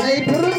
Hey, Bruno.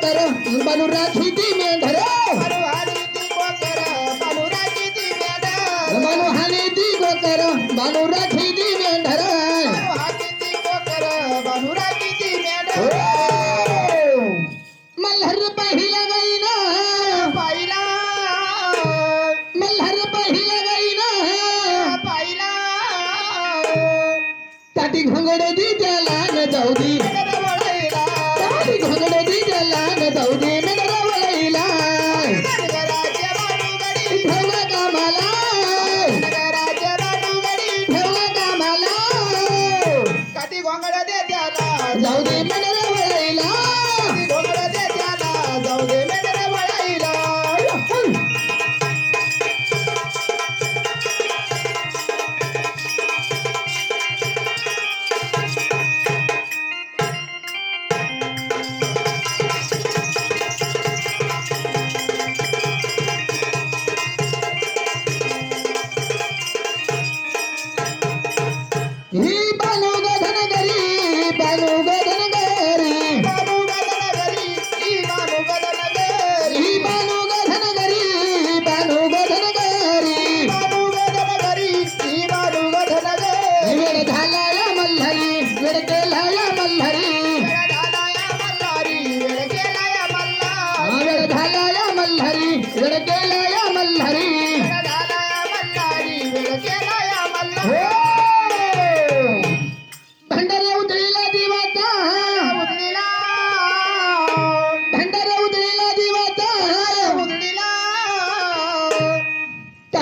करो मनुराखी दी में धरो। मनुहानी दी गो करो मनुराखी दी में धरो। मल्हर पहिला गई ना। पहिला मल्हर पहिला गई ना। पहिला ताटी घुंगड़े दी जलान जाऊ दी ಮಿಡದಿ ಜಲಾಂಗ ದೌದಿ ಮಿಡದ